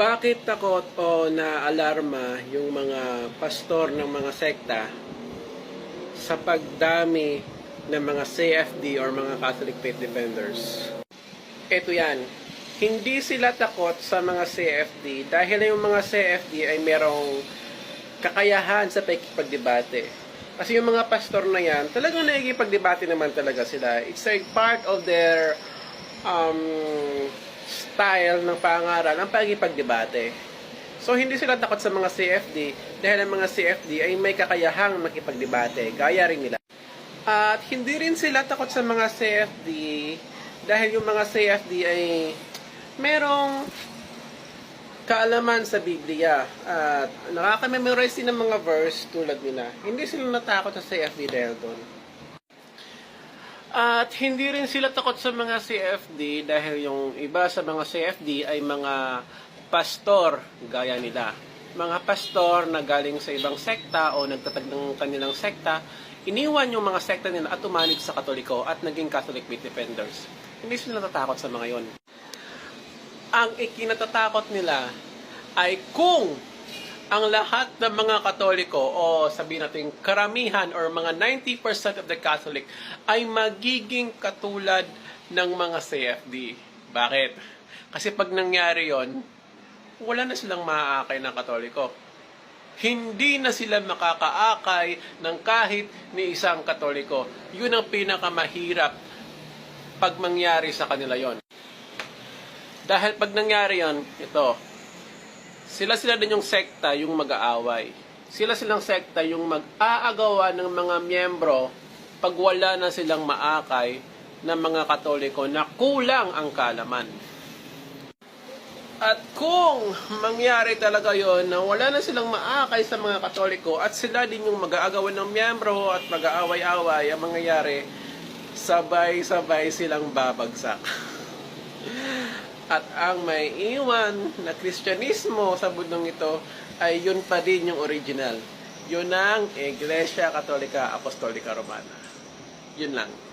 Bakit takot o naalarma yung mga pastor ng mga sekta sa pagdami ng mga CFD or mga Catholic Faith Defenders? Ito yan. Hindi sila takot sa mga CFD dahil yung mga CFD ay merong kakayahan sa pagdebate. Kasi yung mga pastor na yan, talagang nakikipagdebate naman talaga sila. It's a part of their um, style ng pangaral ang pagkipagdebate. So hindi sila takot sa mga CFD dahil ang mga CFD ay may kakayahang makipagdebate, gaya rin nila. At hindi rin sila takot sa mga CFD dahil yung mga CFD ay merong kaalaman sa Biblia at nakaka-memorize din ng mga verse tulad nila. Hindi sila natakot sa CFD dahil doon. At hindi rin sila takot sa mga CFD dahil yung iba sa mga CFD ay mga pastor gaya nila. Mga pastor na galing sa ibang sekta o nagtatag ng kanilang sekta, iniwan yung mga sekta nila at umanib sa Katoliko at naging Catholic Faith Defenders. Hindi sila natatakot sa mga yon. Ang ikinatatakot nila ay kung ang lahat ng mga Katoliko o sabihin natin karamihan or mga 90% of the Catholic ay magiging katulad ng mga CFD. Bakit? Kasi pag nangyari yon, wala na silang maaakay ng Katoliko. Hindi na sila makakaakay ng kahit ni isang Katoliko. Yun ang pinakamahirap pag mangyari sa kanila yon. Dahil pag nangyari yon, ito, sila-sila din yung sekta yung mag-aaway. Sila silang sekta yung mag-aagawa ng mga miyembro pag wala na silang maakay ng mga katoliko na kulang ang kalaman. At kung mangyari talaga yon na wala na silang maakay sa mga katoliko at sila din yung mag-aagawan ng miyembro at mag-aaway-away ang mangyayari, sabay-sabay silang babagsak. At ang may iwan na Kristyanismo sa bundong ito ay yun pa din yung original. Yun ang Iglesia Katolika Apostolika Romana. Yun lang.